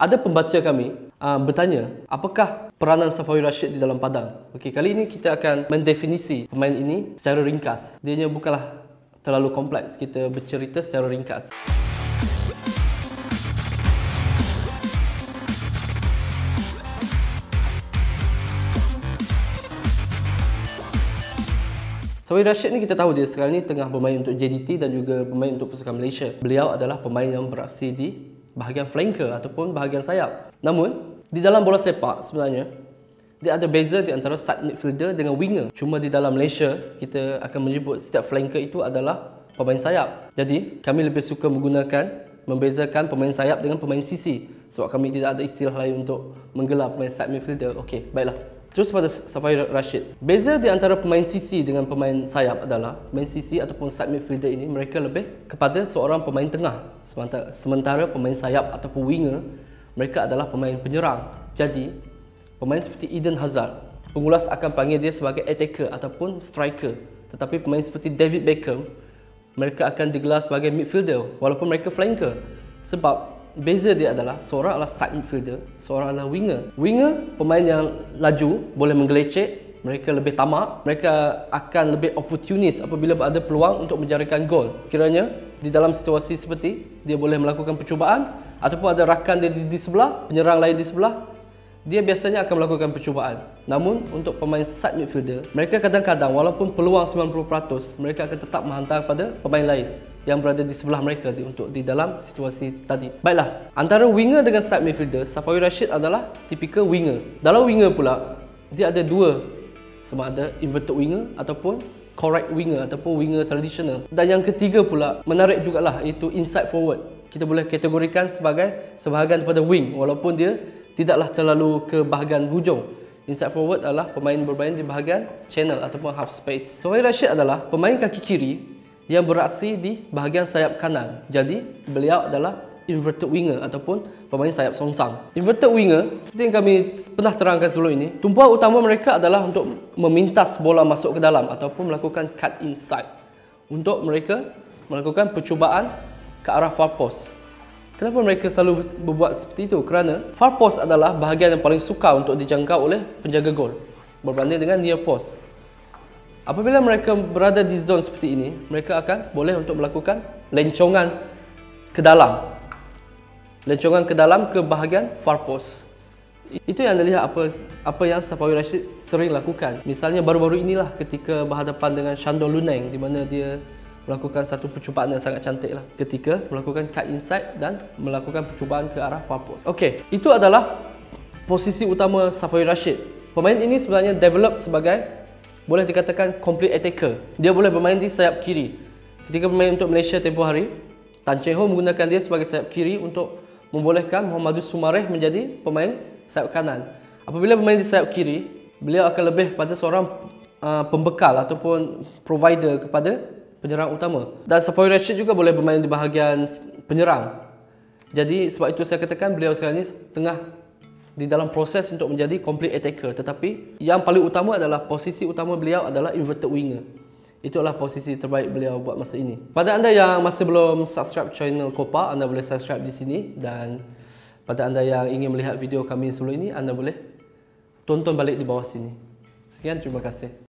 Ada pembaca kami uh, bertanya, apakah peranan Safawi Rashid di dalam padang? Okey, kali ini kita akan mendefinisi pemain ini secara ringkas. Dia bukanlah terlalu kompleks. Kita bercerita secara ringkas. Sawi Rashid ni kita tahu dia sekarang ni tengah bermain untuk JDT dan juga bermain untuk Pasukan Malaysia. Beliau adalah pemain yang beraksi di bahagian flanker ataupun bahagian sayap. Namun, di dalam bola sepak sebenarnya, dia ada beza di antara side midfielder dengan winger. Cuma di dalam Malaysia, kita akan menyebut setiap flanker itu adalah pemain sayap. Jadi, kami lebih suka menggunakan membezakan pemain sayap dengan pemain sisi sebab kami tidak ada istilah lain untuk menggelar pemain side midfielder. Okey, baiklah. Terus pada Safai Rashid. Beza di antara pemain sisi dengan pemain sayap adalah pemain sisi ataupun side midfielder ini mereka lebih kepada seorang pemain tengah. Sementara, sementara pemain sayap ataupun winger mereka adalah pemain penyerang. Jadi, pemain seperti Eden Hazard, pengulas akan panggil dia sebagai attacker ataupun striker. Tetapi pemain seperti David Beckham, mereka akan digelar sebagai midfielder walaupun mereka flanker. Sebab beza dia adalah seorang adalah side midfielder, seorang adalah winger. Winger pemain yang laju, boleh menggelecek, mereka lebih tamak, mereka akan lebih opportunis apabila ada peluang untuk menjarikan gol. Kiranya di dalam situasi seperti dia boleh melakukan percubaan ataupun ada rakan dia di, di sebelah, penyerang lain di sebelah, dia biasanya akan melakukan percubaan. Namun untuk pemain side midfielder, mereka kadang-kadang walaupun peluang 90%, mereka akan tetap menghantar pada pemain lain yang berada di sebelah mereka di, untuk di dalam situasi tadi. Baiklah, antara winger dengan side midfielder, Safawi Rashid adalah tipikal winger. Dalam winger pula, dia ada dua sama ada inverted winger ataupun correct winger ataupun winger tradisional. Dan yang ketiga pula menarik jugalah iaitu inside forward. Kita boleh kategorikan sebagai sebahagian daripada wing walaupun dia tidaklah terlalu ke bahagian hujung. Inside forward adalah pemain bermain di bahagian channel ataupun half space. Safawi Rashid adalah pemain kaki kiri yang beraksi di bahagian sayap kanan. Jadi, beliau adalah inverted winger ataupun pemain sayap songsang. Inverted winger, seperti yang kami pernah terangkan sebelum ini, tumpuan utama mereka adalah untuk memintas bola masuk ke dalam ataupun melakukan cut inside. Untuk mereka melakukan percubaan ke arah far post. Kenapa mereka selalu berbuat seperti itu? Kerana far post adalah bahagian yang paling sukar untuk dijangkau oleh penjaga gol berbanding dengan near post. Apabila mereka berada di zon seperti ini, mereka akan boleh untuk melakukan lencongan ke dalam. Lencongan ke dalam ke bahagian far post. Itu yang anda lihat apa apa yang Safawi Rashid sering lakukan. Misalnya baru-baru inilah ketika berhadapan dengan Shandong Luneng di mana dia melakukan satu percubaan yang sangat cantik lah ketika melakukan cut inside dan melakukan percubaan ke arah far post. Okey, itu adalah posisi utama Safawi Rashid. Pemain ini sebenarnya develop sebagai boleh dikatakan complete attacker. Dia boleh bermain di sayap kiri. Ketika bermain untuk Malaysia tempoh hari, Tan Cheng Ho menggunakan dia sebagai sayap kiri untuk membolehkan Muhammadus Sumareh menjadi pemain sayap kanan. Apabila bermain di sayap kiri, beliau akan lebih kepada seorang uh, pembekal ataupun provider kepada penyerang utama. Dan Sapoy Rashid juga boleh bermain di bahagian penyerang. Jadi sebab itu saya katakan beliau sekarang ini tengah di dalam proses untuk menjadi complete attacker. Tetapi yang paling utama adalah posisi utama beliau adalah inverted winger. Itu adalah posisi terbaik beliau buat masa ini. Pada anda yang masih belum subscribe channel Kopa anda boleh subscribe di sini. Dan pada anda yang ingin melihat video kami sebelum ini anda boleh tonton balik di bawah sini. Sekian terima kasih